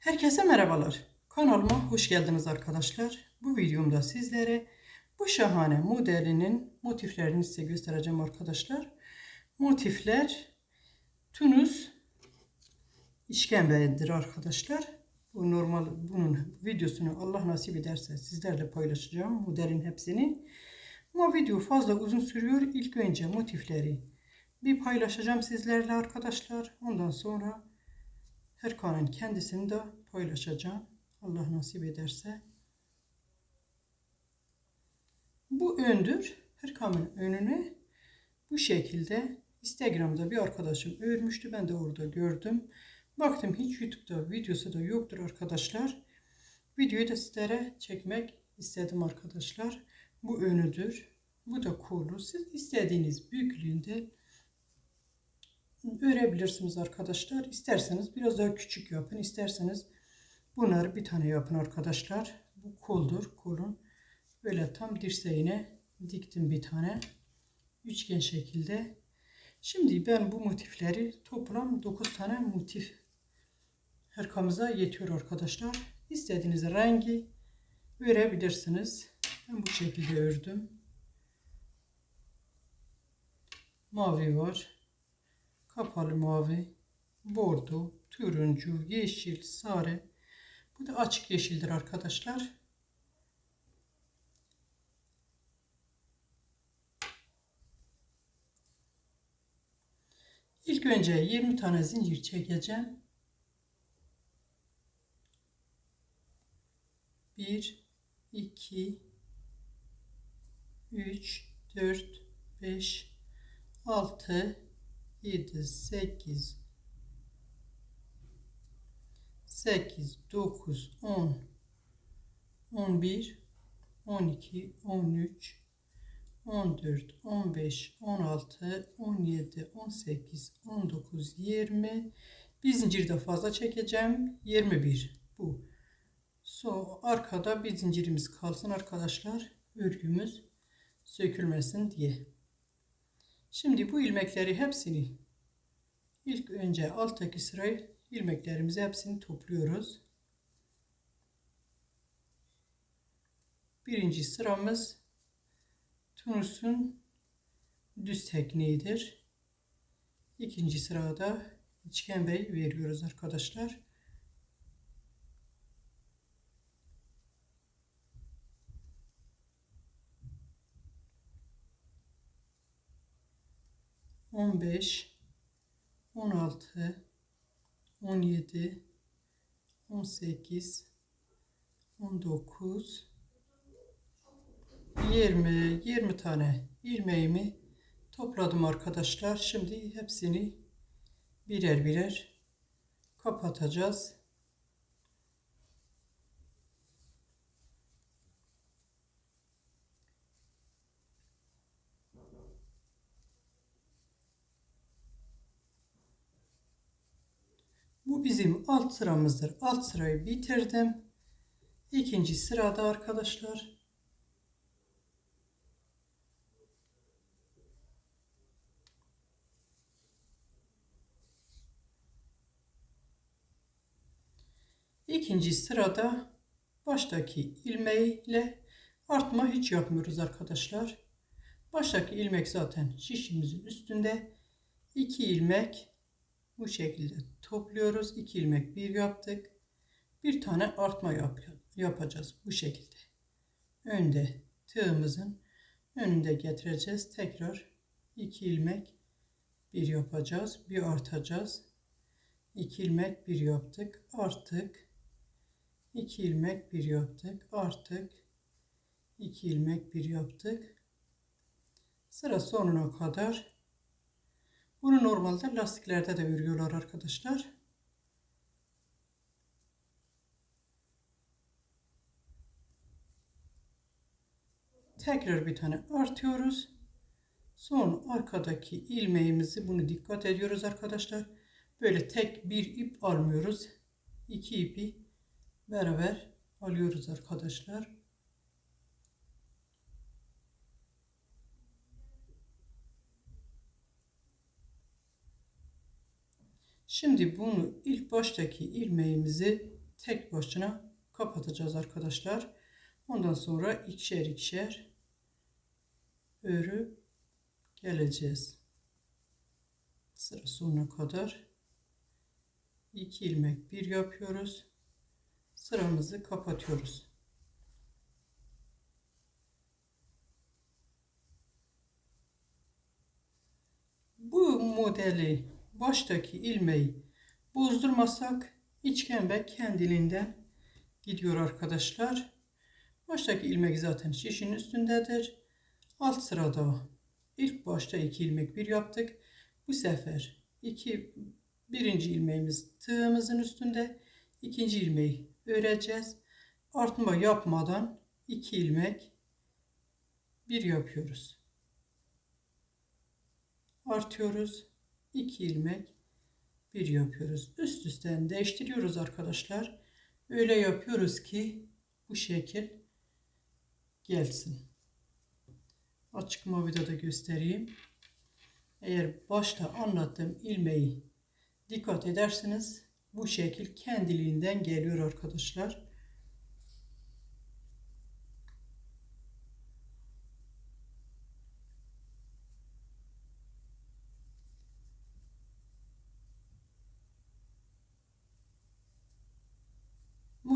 Herkese merhabalar. Kanalıma hoş geldiniz arkadaşlar. Bu videomda sizlere bu şahane modelinin motiflerini size göstereceğim arkadaşlar. Motifler Tunus işkembedir arkadaşlar. Bu normal bunun videosunu Allah nasip ederse sizlerle paylaşacağım modelin hepsini. Ama video fazla uzun sürüyor. İlk önce motifleri bir paylaşacağım sizlerle arkadaşlar. Ondan sonra Herkan'ın kendisini de paylaşacağım. Allah nasip ederse. Bu öndür. Herkan'ın önüne bu şekilde Instagram'da bir arkadaşım örmüştü. Ben de orada gördüm. Baktım hiç YouTube'da videosu da yoktur arkadaşlar. Videoyu da sizlere çekmek istedim arkadaşlar. Bu önüdür. Bu da kolu. Siz istediğiniz büyüklüğünde örebilirsiniz arkadaşlar. İsterseniz biraz daha küçük yapın. İsterseniz bunları bir tane yapın arkadaşlar. Bu koldur. Kolun böyle tam dirseğine diktim bir tane. Üçgen şekilde. Şimdi ben bu motifleri toplam 9 tane motif hırkamıza yetiyor arkadaşlar. İstediğiniz rengi verebilirsiniz. Ben bu şekilde ördüm. Mavi var kapalı mavi, bordo, turuncu, yeşil, sarı. Bu da açık yeşildir arkadaşlar. İlk önce 20 tane zincir çekeceğim. 1 2 3 4 5 6 7, 8, 8, 9, 10, 11, 12, 13, 14, 15, 16, 17, 18, 19, 20. Bir zincir de fazla çekeceğim. 21 bu. So arkada bir zincirimiz kalsın arkadaşlar. Örgümüz sökülmesin diye. Şimdi bu ilmekleri hepsini ilk önce alttaki sırayı ilmeklerimizi hepsini topluyoruz. Birinci sıramız Tunus'un düz tekniğidir. İkinci sırada içkembeyi veriyoruz arkadaşlar. 15 16 17 18 19 20 20 tane ilmeğimi topladım arkadaşlar. Şimdi hepsini birer birer kapatacağız. Bu bizim alt sıramızdır. Alt sırayı bitirdim. İkinci sırada arkadaşlar. İkinci sırada baştaki ilmeğiyle artma hiç yapmıyoruz arkadaşlar. Baştaki ilmek zaten şişimizin üstünde. 2 ilmek bu şekilde topluyoruz. 2 ilmek bir yaptık. Bir tane artma yap yapacağız bu şekilde. Önde tığımızın önünde getireceğiz. Tekrar 2 ilmek bir yapacağız. Bir artacağız. 2 ilmek bir yaptık. Arttık. 2 ilmek bir yaptık. Arttık. 2 ilmek bir yaptık. Sıra sonuna kadar bunu normalde lastiklerde de örüyorlar arkadaşlar. Tekrar bir tane artıyoruz. Son arkadaki ilmeğimizi bunu dikkat ediyoruz arkadaşlar. Böyle tek bir ip almıyoruz. İki ipi beraber alıyoruz arkadaşlar. Şimdi bunu ilk baştaki ilmeğimizi tek başına kapatacağız arkadaşlar. Ondan sonra ikişer ikişer örüp geleceğiz. Sıra sonuna kadar 2 ilmek bir yapıyoruz. Sıramızı kapatıyoruz. Bu modeli baştaki ilmeği bozdurmasak içkembe kendiliğinden gidiyor arkadaşlar. Baştaki ilmek zaten şişin üstündedir. Alt sırada ilk başta iki ilmek bir yaptık. Bu sefer iki birinci ilmeğimiz tığımızın üstünde. ikinci ilmeği öreceğiz. Artma yapmadan iki ilmek bir yapıyoruz. Artıyoruz. 2 ilmek bir yapıyoruz. Üst üsten değiştiriyoruz arkadaşlar. Öyle yapıyoruz ki bu şekil gelsin. Açık mavide de göstereyim. Eğer başta anlattığım ilmeği dikkat ederseniz bu şekil kendiliğinden geliyor arkadaşlar.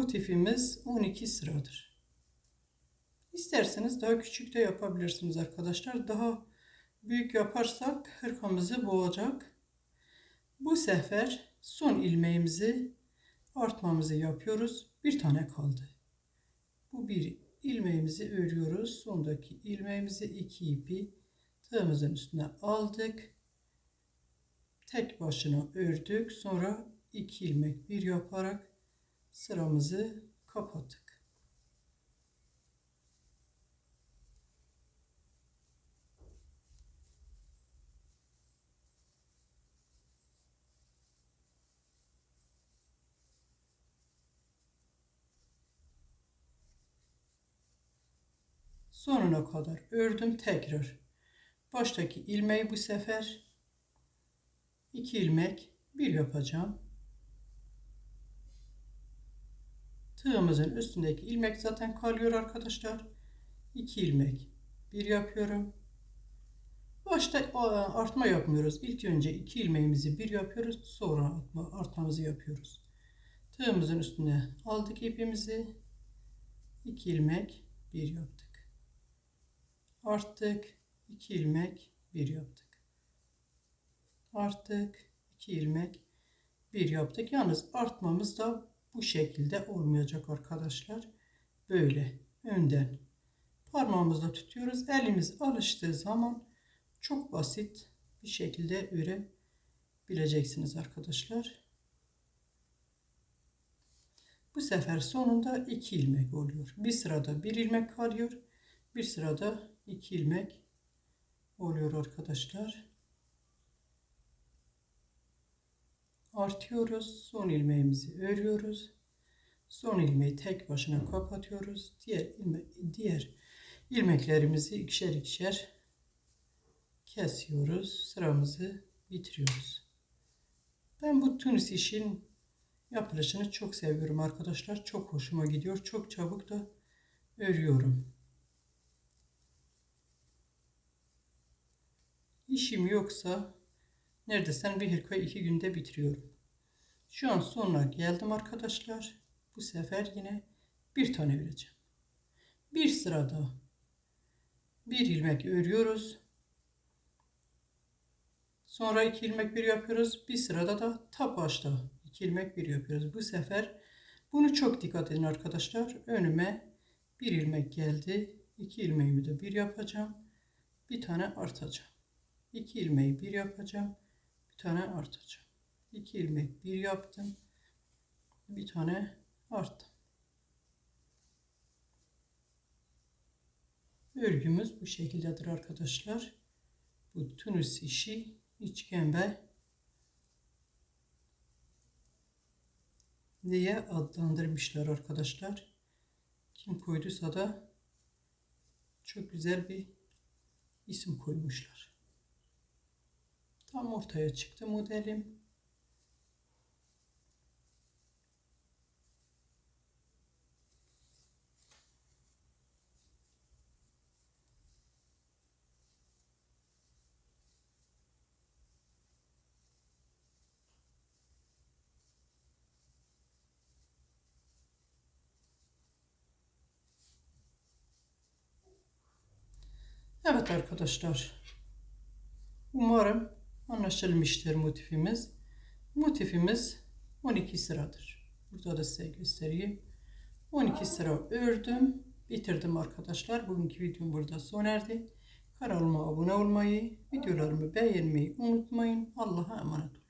Motifimiz 12 sıradır. İsterseniz daha küçük de yapabilirsiniz arkadaşlar. Daha büyük yaparsak hırkamızı boğacak. Bu sefer son ilmeğimizi artmamızı yapıyoruz. Bir tane kaldı. Bu bir ilmeğimizi örüyoruz. Sondaki ilmeğimizi iki ipi tığımızın üstüne aldık. Tek başına ördük. Sonra iki ilmek bir yaparak sıramızı kapattık. Sonuna kadar ördüm tekrar. Baştaki ilmeği bu sefer iki ilmek bir yapacağım. Tığımızın üstündeki ilmek zaten kalıyor arkadaşlar. 2 ilmek bir yapıyorum. Başta artma yapmıyoruz. İlk önce 2 ilmeğimizi bir yapıyoruz. Sonra artma, artmamızı yapıyoruz. Tığımızın üstüne aldık ipimizi. 2 ilmek bir yaptık. Arttık. 2 ilmek bir yaptık. Arttık. 2 ilmek bir yaptık. Yalnız artmamız da bu şekilde olmayacak arkadaşlar. Böyle önden parmağımızla tutuyoruz. Elimiz alıştığı zaman çok basit bir şekilde örebileceksiniz arkadaşlar. Bu sefer sonunda iki ilmek oluyor. Bir sırada bir ilmek kalıyor. Bir sırada iki ilmek oluyor arkadaşlar. Artıyoruz. Son ilmeğimizi örüyoruz. Son ilmeği tek başına kapatıyoruz. Diğer ilme diğer ilmeklerimizi ikişer ikişer kesiyoruz. Sıramızı bitiriyoruz. Ben bu tunis işin yapılışını çok seviyorum arkadaşlar. Çok hoşuma gidiyor. Çok çabuk da örüyorum. İşim yoksa Neredeyse bir hırkayı iki günde bitiriyorum. Şu an sonuna geldim arkadaşlar. Bu sefer yine bir tane öreceğim. Bir sırada bir ilmek örüyoruz. Sonra iki ilmek bir yapıyoruz. Bir sırada da ta başta iki ilmek bir yapıyoruz. Bu sefer bunu çok dikkat edin arkadaşlar. Önüme bir ilmek geldi. İki ilmeğimi de bir yapacağım. Bir tane artacağım. İki ilmeği bir yapacağım bir tane artacağım. 2 ilmek bir yaptım. Bir tane arttım. Örgümüz bu şekildedir arkadaşlar. Bu tunus işi içkembe diye adlandırmışlar arkadaşlar. Kim koyduysa da çok güzel bir isim koymuşlar. Tam ortaya çıktı modelim. Evet arkadaşlar. Umarım anlaşılmıştır motifimiz. Motifimiz 12 sıradır. Burada da size göstereyim. 12 sıra ördüm. Bitirdim arkadaşlar. Bugünkü videom burada sona erdi. Kanalıma abone olmayı, videolarımı beğenmeyi unutmayın. Allah'a emanet olun.